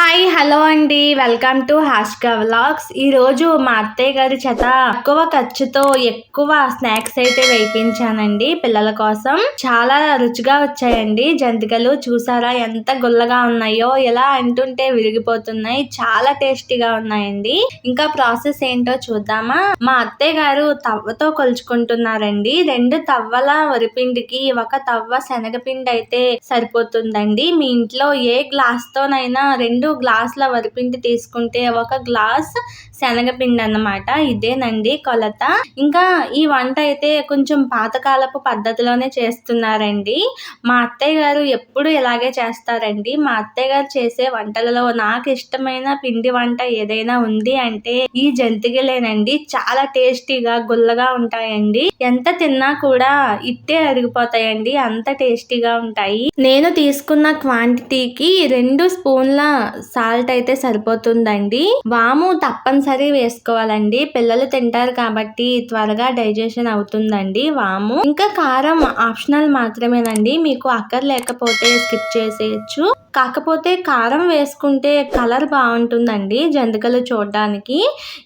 Hi hello అండి. Welcome to Hashka vlogs. ఈరోజు మా అత్తయ్య గారి చేత తక్కువ ఖర్చుతో ఎక్కువ స్నాక్స్ అయితే వేయించానండి పిల్లల కోసం. చాలా రుచిగా వచ్చాయండి. జంతికలు చూసారా? ఎంత గుల్లగా ఉన్నాయో ఎలా అంటుంటే విరిగిపోతున్నాయి. చాలా టేస్టీగా ఉన్నాయండి. ఇంకా ప్రాసెస్ ఏంటో చూద్దామా? మా అత్తయ్య గారు తవ్వతో కొలుచుకుంటున్నారండి. రెండు తవ్వల వరిపిండికి ఒక తవ్వ శనగపిండి అయితే సరిపోతుందండి. మీ ఇంట్లో ఏ గ్లాస్ తోనైనా రెండు గ్లాసుల వరిపిండి తీసుకుంటే ఒక గ్లాస్ శనగపిండి అన్నమాట. ఇదేనండి కొలత. ఇంకా ఈ వంట అయితే కొంచెం పాతకాలపు పద్ధతిలోనే చేస్తున్నారండి. మా అత్తయ్య గారు ఎప్పుడు ఇలాగే చేస్తారండి. మా అత్తయ్య గారు చేసే వంటలలో నాకు ఇష్టమైన పిండి వంట ఏదైనా ఉంది అంటే ఈ జంతికలేనండి. చాలా టేస్టీగా గుల్లగా ఉంటాయండి. ఎంత తిన్నా కూడా ఇట్టే అరిగిపోతాయండి. అంత టేస్టీగా ఉంటాయి. నేను తీసుకున్న క్వాంటిటీకి రెండు స్పూన్ల సాల్ట్ అయితే సరిపోతుందండి. వాము తప్పనిసరి వేసుకోవాలండి. పిల్లలు తింటారు కాబట్టి త్వరగా డైజెషన్ అవుతుందండి వాము. ఇంకా కారం ఆప్షనల్ మాత్రమేనండి. మీకు అక్కర్లేకపోతే స్కిప్ చేసేయచ్చు. కాకపోతే కారం వేసుకుంటే కలర్ బాగుంటుందండి జంతికలు చూడడానికి.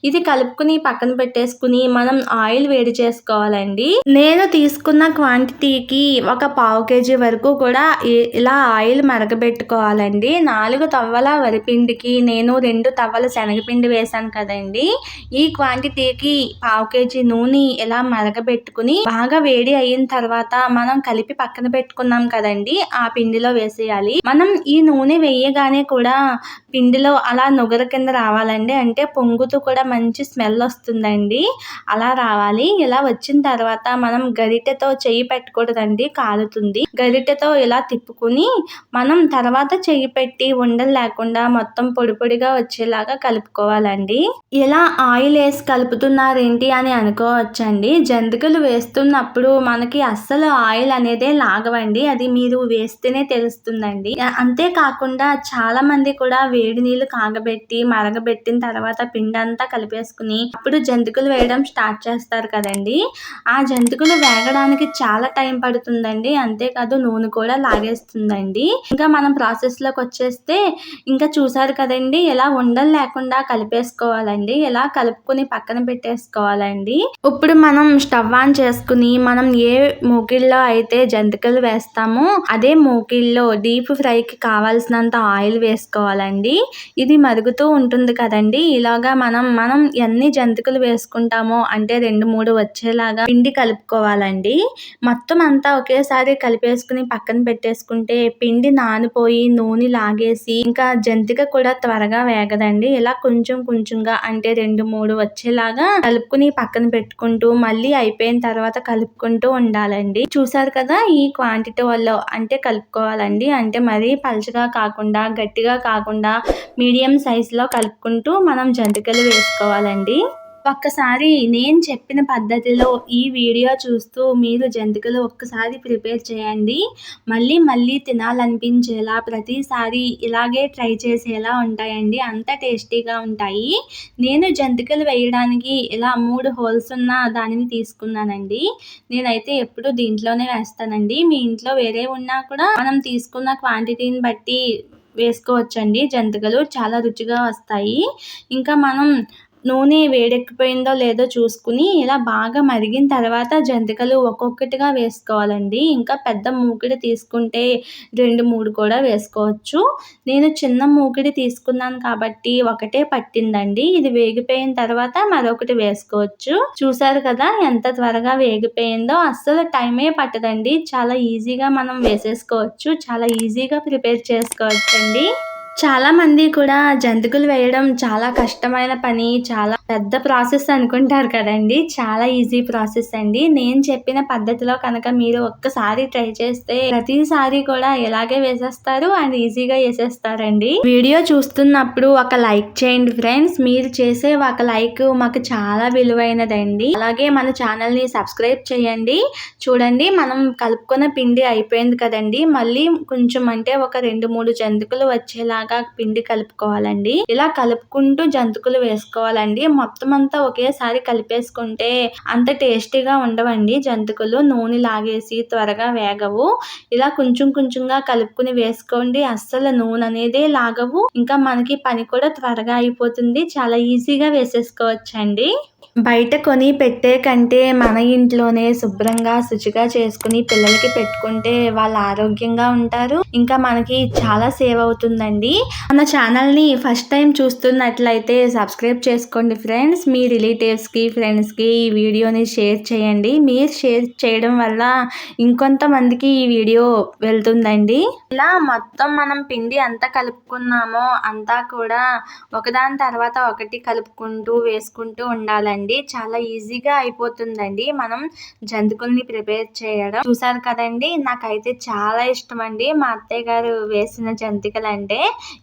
ఇది కలుపుకుని పక్కన పెట్టేసుకుని మనం ఆయిల్ వేడి చేసుకోవాలండి. నేను తీసుకున్న క్వాంటిటీకి ఒక పావు కేజీ వరకు కూడా ఇలా ఆయిల్ మరగబెట్టుకోవాలండి. నాలుగు తవ్వల వరిపిండికి నేను రెండు తవ్వల శనగపిండి వేశాను కదండి. ఈ క్వాంటిటీకి పావు కేజీ నూనె ఇలా మరగబెట్టుకుని బాగా వేడి అయిన తర్వాత మనం కలిపి పక్కన పెట్టుకున్నాం కదండి. ఆ పిండిలో వేసేయాలి. మనం ఈ ఈ నూనె వేయగానే కూడా పిండిలో అలా నుగర కింద రావాలండి. అంటే పొంగుతూ కూడా మంచి స్మెల్ వస్తుందండి. అలా రావాలి. ఇలా వచ్చిన తర్వాత మనం గరిటెతో చెయ్యి పెట్టకూడదండి. కాలుతుంది. గరిటెతో ఇలా తిప్పుకుని మనం తర్వాత చెయ్యి పెట్టి ఉండలు లేకుండా మొత్తం పొడి పొడిగా వచ్చేలాగా కలుపుకోవాలండి. ఇలా ఆయిల్ వేసి కలుపుతున్నారేంటి అని అనుకోవచ్చండి. జంతికలు వేస్తున్నప్పుడు మనకి అస్సలు ఆయిల్ అనేదే లాగవండి. అది మీరు వేస్తేనే తెలుస్తుందండి. అంతేకాకుండా చాలా మంది కూడా వేడి నీళ్ళు కాగబెట్టి మరగబెట్టిన తర్వాత పిండి అంతా కలిపేసుకుని అప్పుడు జంతికలు వేయడం స్టార్ట్ చేస్తారు కదండి. ఆ జంతికలు వేగడానికి చాలా టైం పడుతుందండి. అంతేకాదు నూనె కూడా లాగేస్తుందండి. ఇంకా మనం ప్రాసెస్లోకి వచ్చేస్తే ఇంకా చూసారు కదండి ఇలా ఉండలు లేకుండా కలిపేసుకోవాలండి. ఇలా కలుపుకొని పక్కన పెట్టేసుకోవాలండి. ఇప్పుడు మనం స్టవ్ ఆన్ చేసుకుని మనం ఏ మూకిల్లో అయితే జంతికలు వేస్తామో అదే మూకిల్లో డీప్ ఫ్రైకి కావాల్సినంత ఆయిల్ వేసుకోవాలండి. ఇది మరుగుతూ ఉంటుంది కదండి. ఇలాగా మనం మనం ఎన్ని జంతికలు వేసుకుంటామో అంటే రెండు మూడు వచ్చేలాగా పిండి కలుపుకోవాలండి. మొత్తం అంతా ఒకేసారి కలిపేసుకుని పక్కన పెట్టేసుకుంటే పిండి నానిపోయి నూనె లాగేసి ఇంకా జంతిక కూడా త్వరగా వేగదండి. ఇలా కొంచెం కొంచెంగా అంటే రెండు మూడు వచ్చేలాగా కలుపుకుని పక్కన పెట్టుకుంటూ మళ్ళీ అయిపోయిన తర్వాత కలుపుకుంటూ ఉండాలండి. చూసారు కదా ఈ క్వాంటిటీ వల్ల అంటే కలుపుకోవాలండి. అంటే మరీ పలచగా కాకుండా గట్టిగా కాకుండా మీడియం సైజులో కలుపుకుంటూ మనం జంతికలు వేసుకోవాలండి. ఒక్కసారి నేను చెప్పిన పద్ధతిలో ఈ వీడియో చూస్తూ మీరు జంతికలు ఒక్కసారి ప్రిపేర్ చేయండి. మళ్ళీ మళ్ళీ తినాలనిపించేలా ప్రతిసారి ఇలాగే ట్రై చేసేలా ఉంటాయండి. అంత టేస్టీగా ఉంటాయి. నేను జంతికలు వేయడానికి ఇలా మూడు హోల్స్ ఉన్న దానిని తీసుకున్నానండి. నేనైతే ఎప్పుడు దీంట్లోనే వేస్తానండి. మీ ఇంట్లో వేరే ఉన్నా కూడా మనం తీసుకున్న క్వాంటిటీని బట్టి వేసుకోవచ్చండి. జంతికలు చాలా రుచిగా వస్తాయి. ఇంకా మనం నూనె వేడెక్కిపోయిందో లేదో చూసుకుని ఇలా బాగా మరిగిన తర్వాత జంతికలు ఒక్కొక్కటిగా వేసుకోవాలండి. ఇంకా పెద్ద మూకిడి తీసుకుంటే రెండు మూడు కూడా వేసుకోవచ్చు. నేను చిన్న మూకిడి తీసుకున్నాను కాబట్టి ఒకటే పట్టిందండి. ఇది వేగిపోయిన తర్వాత మరొకటి వేసుకోవచ్చు. చూసారు కదా ఎంత త్వరగా వేగిపోయిందో. అస్సలు టైమే పట్టదండి. చాలా ఈజీగా మనం వేసేసుకోవచ్చు. చాలా ఈజీగా ప్రిపేర్ చేసుకోవచ్చండి. చాలా మంది కూడా జంతికలు వేయడం చాలా కష్టమైన పని చాలా పెద్ద ప్రాసెస్ అనుకుంటారు కదండి. చాలా ఈజీ ప్రాసెస్ అండి. నేను చెప్పిన పద్ధతిలో కనుక మీరు ఒక్కసారి ట్రై చేస్తే ప్రతిసారి కూడా ఎలాగే వేసేస్తారు అండ్ ఈజీగా వేసేస్తారండి. వీడియో చూస్తున్నప్పుడు ఒక లైక్ చేయండి ఫ్రెండ్స్. మీరు చేసే ఒక లైక్ మాకు చాలా విలువైనదండి. అలాగే మన ఛానల్ని సబ్స్క్రైబ్ చేయండి. చూడండి మనం కలుపుకున్న పిండి అయిపోయింది కదండి. మళ్ళీ కొంచెం అంటే ఒక రెండు మూడు జంతికలు వచ్చేలాగా లాగా పిండి కలుపుకోవాలండి. ఇలా కలుపుకుంటూ జంతుకులు వేసుకోవాలండి. మొత్తం అంతా ఒకేసారి కలిపేసుకుంటే అంత టేస్టీగా ఉండవండి జంతుకులు. నూనె లాగేసి త్వరగా వేగవు. ఇలా కొంచెం కొంచెంగా కలుపుకుని వేసుకోండి. అస్సలు నూనె అనేది లాగవు. ఇంకా మనకి పని కూడా త్వరగా అయిపోతుంది. చాలా ఈజీగా వేసేసుకోవచ్చండి. బయట కొని పెట్టే కంటే మన ఇంట్లోనే శుభ్రంగా శుచిగా చేసుకుని పిల్లలకి పెట్టుకుంటే వాళ్ళు ఆరోగ్యంగా ఉంటారు. ఇంకా మనకి చాలా సేవ్ అవుతుందండి. మన ఛానల్ని ఫస్ట్ టైం చూస్తున్నట్లయితే సబ్స్క్రైబ్ చేసుకోండి ఫ్రెండ్స్. మీ రిలేటివ్స్కి ఫ్రెండ్స్కి ఈ వీడియోని షేర్ చేయండి. మీరు షేర్ చేయడం వల్ల ఇంకొంతమందికి ఈ వీడియో వెళ్తుందండి. ఇలా మొత్తం మనం పిండి అంతా కలుపుకున్నామో అంతా కూడా ఒకదాని తర్వాత ఒకటి కలుపుకుంటూ వేసుకుంటూ ఉండాలండి చాలా ఈజీగా అయిపోతుందండి. మనం జంతికల్ని ప్రిపేర్ చేయడం. చూసారు కదండి నాకైతే చాలా ఇష్టం అండి మా అత్తయ్య గారు వేసిన జంతికలు అంటే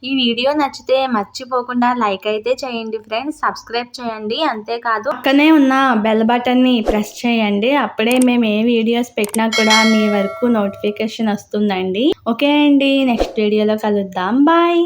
ఈ వీడియో నచ్చితే మర్చిపోకుండా లైక్ అయితే చేయండి ఫ్రెండ్స్. సబ్స్క్రైబ్ చేయండి. అంతేకాదు పక్కనే ఉన్న బెల్ బటన్ని ప్రెస్ చేయండి. అప్పుడే మేము ఏ వీడియోస్ పెట్టినా కూడా మీ వరకు నోటిఫికేషన్ వస్తుందండి. ఓకే అండి నెక్స్ట్ వీడియోలో కలుద్దాం. బాయ్.